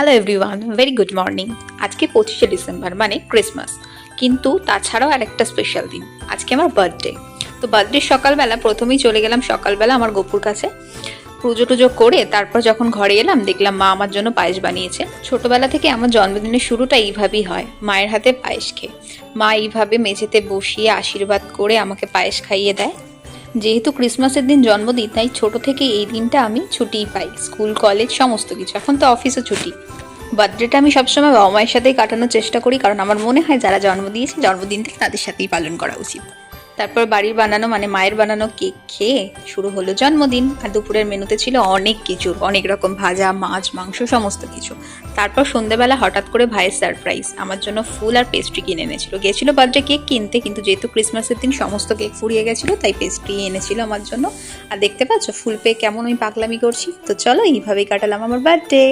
Hello everyone very good morning আজকে পঁচিশে December মানে ক্রিসমাস কিন্তু তাছাড়াও আরেকটা স্পেশাল দিন। আজকে আমার বার্থডে তো বার্থডে সকালবেলা প্রথমেই চলে গেলাম সকালবেলা আমার গপুর কাছে। পুজো টুজো করে তারপর যখন ঘরে এলাম, দেখলাম মা আমার জন্য পায়েস বানিয়েছে। ছোটবেলা থেকে আমার জন্মদিনের শুরুটা এইভাবেই হয়, মায়ের হাতে পায়েস খেয়ে। মা এইভাবে মেঝেতে বসিয়ে আশীর্বাদ করে আমাকে পায়েস খাইয়ে দেয়। যেহেতু ক্রিসমাসের দিন জন্মদিন, তাই ছোট থেকে এই দিনটা আমি ছুটিই পাই। স্কুল, কলেজ, সমস্ত কিছু। এখন তো অফিসও ছুটি। বার্থডেটা আমি সবসময় বাবা মায়ের সাথেই কাটানোর চেষ্টা করি, কারণ আমার মনে হয় যারা জন্ম দিয়েছে, জন্মদিনটা তাদের সাথেই পালন করা উচিত। তারপর বাড়ির বানানো মানে মায়ের বানানো কেক খেয়ে শুরু হলো জন্মদিন। আর দুপুরের মেনুতে ছিল অনেক কিছু, অনেক রকম ভাজা, মাছ, মাংস, সমস্ত কিছু। তারপর সন্ধ্যেবেলা হঠাৎ করে ভাইয়ের সারপ্রাইজ আমার জন্য ফুল আর পেস্ট্রি কিনে এনেছিল। গেছিল বার্থডে কেক কিনতে, কিন্তু যেহেতু ক্রিসমাসের দিন সমস্ত কেক ফুরিয়ে গেছিল, তাই পেস্ট্রি এনেছিল আমার জন্য। আর দেখতে পাচ্ছ ফুল পেয়ে কেমন আমি পাগলামি করছি? তো চলো এইভাবেই কাটালাম আমার বার্থডে